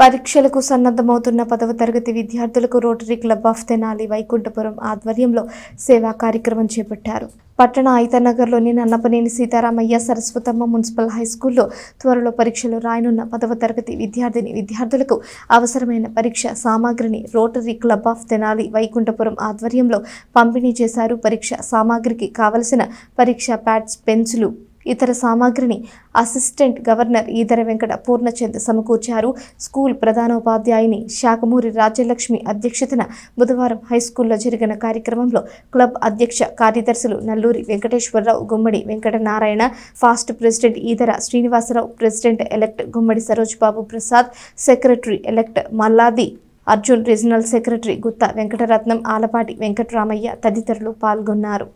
పరీక్షలకు సన్నద్ధమవుతున్న పదవ తరగతి విద్యార్థులకు rotary club of Tenali Vaikunthapuram ఆధ్వర్యంలో సేవా కార్యక్రమం చేపట్టారు. పట్టణ ఐతనగర్లోని నన్నపనేని సీతారామయ్య సరస్వతమ్మ మున్సిపల్ హై స్కూల్లో త్వరలో పరీక్షలు రాయనున్న పదవ తరగతి విద్యార్థిని విద్యార్థులకు అవసరమైన పరీక్ష సామాగ్రిని rotary club of Tenali Vaikunthapuram ఆధ్వర్యంలో పంపిణీ చేశారు. పరీక్ష సామాగ్రికి కావలసిన పరీక్ష ప్యాడ్స్ పెన్సిలు ఇతర సామాగ్రిని అసిస్టెంట్ గవర్నర్ ఈదర వెంకట పూర్ణచంద్ సమకూర్చారు. స్కూల్ ప్రధానోపాధ్యాయుని శాఖమూరి రాజ్యలక్ష్మి అధ్యక్షతన బుధవారం హైస్కూల్లో జరిగిన కార్యక్రమంలో క్లబ్ అధ్యక్ష కార్యదర్శులు Nalluri Venkateswararao Gummadi Venkatanarayana past president Edara Srinivasarao president elect Gummadi Saroj Babu Prasad secretary elect Malladi Arjun regional secretary Gutta Venkataratnam Alapati Venkataramayya తదితరులు పాల్గొన్నారు.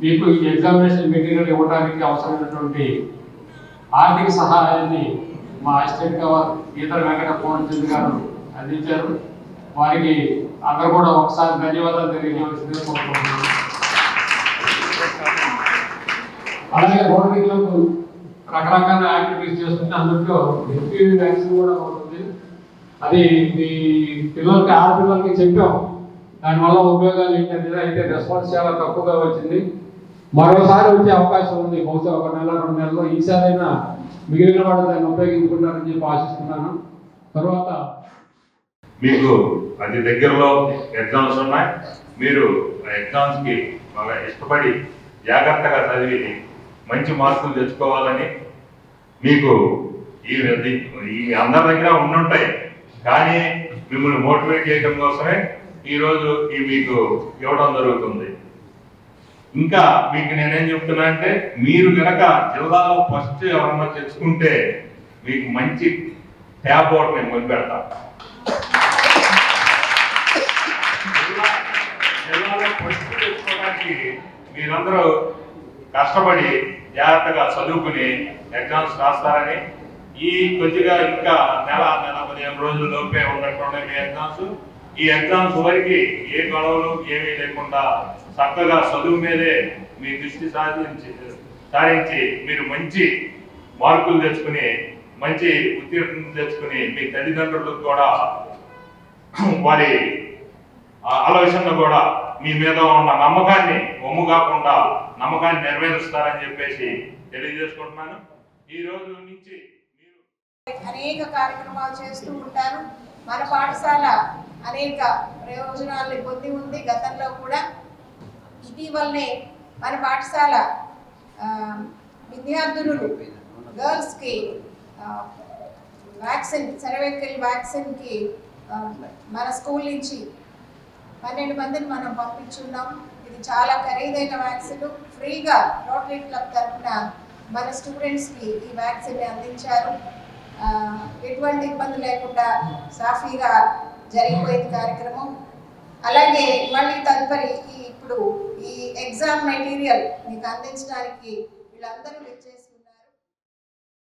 మీకు ఈ ఎగ్జామినేషన్ మెటీరియల్ ఇవ్వడానికి అవసరమైనటువంటి ఆర్థిక సహాయాన్ని మా అసిస్టెంట్ గవర్ ఈతర వెంకట పూర్ణచంద్ర గారు అందించారు. వారికి అందరూ కూడా ఒకసారి ధన్యవాదాలు తెలియజేయాల్సిందిగా కోరుకుంటున్నాను. అలాగే రోటరీ క్లబ్ రకరకాల యాక్టివిటీస్ చేస్తుంటే అందులో హెచ్పివి వ్యాక్సిన్ కూడా ఉంటుంది. అది మీ పిల్లలకి ఆడపిల్లలకి చెప్పాం. దానివల్ల ఉపయోగాలు ఏంటనేది అయితే రెస్పాన్స్ చాలా తక్కువగా వచ్చింది. మరోసారి వచ్చే అవకాశం ఉంది. బహుశా ఒక నెల రెండు నెలల్లో ఈసారైనా మిగిలిన వాళ్ళు దాన్ని ఉపయోగించుకుంటారని చెప్పి ఆశిస్తున్నాను. తర్వాత మీకు అతి దగ్గరలో ఎగ్జామ్స్ ఉన్నాయి. మీరు ఆ ఎగ్జామ్స్కి బాగా ఇష్టపడి జాగ్రత్తగా చదివి మంచి మార్కులు తెచ్చుకోవాలని మీకు ఈ ఈ అందరి దగ్గర ఉండుంటాయి. కానీ మిమ్మల్ని మోటివేట్ చేయడం కోసమే ఈరోజు ఇవి మీకు ఇవ్వడం జరుగుతుంది. ఇంకా మీకు నేనేం చెప్తున్నా అంటే మీరు కనుక జిల్లాలో ఫస్ట్ ఎవరన్నా తెచ్చుకుంటే మీకు మంచి ట్యాబ్ ఒకటి నేను కొనిపెడతా. జిల్లాలో ఫస్ట్ తెచ్చుకోవడానికి మీరందరూ కష్టపడి జాగ్రత్తగా చదువుకుని ఎగ్జామ్స్ రాస్తారని ఈ కొద్దిగా ఇంకా నెల నెల పదిహేను రోజుల లోపే ఉన్నట్టుండే మీ ఎగ్జామ్స్ ఈ ఎగ్జామ్స్ వరకు ఏ గొడవలు ఏమీ లేకుండా చక్కగా చదువు మీదే మీ దృష్టి సాధించి సాధించి మీరు మంచి మార్కులు తెచ్చుకుని మంచి ఉత్తీర్ణత తెచ్చుకుని మీ తల్లిదండ్రులకు కూడా వారి ఆలోచనలు కూడా మీ మీద ఉన్న నమ్మకాన్ని ఒమ్ము కాకుండా నమ్మకాన్ని నెరవేరుస్తారని చెప్పేసి తెలియజేసుకుంటున్నాను. ఈ రోజు నుంచి మీరు అనేక కార్యక్రమాలు చేస్తూ ఉంటారు. మన పాఠశాల అనేక ప్రయోజనాలను పొంది ఉంది గతంలో కూడా. ఇటీవలనే మన పాఠశాల విద్యార్థులు గర్ల్స్కి వ్యాక్సిన్ సెరవెక్కల్ వ్యాక్సిన్కి మన స్కూల్ నుంచి పన్నెండు మందిని మనం పంపించున్నాం. ఇది చాలా ఖరీదైన వ్యాక్సిన్. ఫ్రీగా రోటరీ క్లబ్ తరఫున మన స్టూడెంట్స్కి ఈ వ్యాక్సిన్ అందించారు. ఎటువంటి ఇబ్బంది లేకుండా సాఫీగా జరిగిపోయింది కార్యక్రమం. అలాగే మళ్ళీ తదుపరి ఇప్పుడు ఈ ఎగ్జామ్ మెటీరియల్ మీకు అందించడానికి వీళ్ళందరూ వచ్చేసి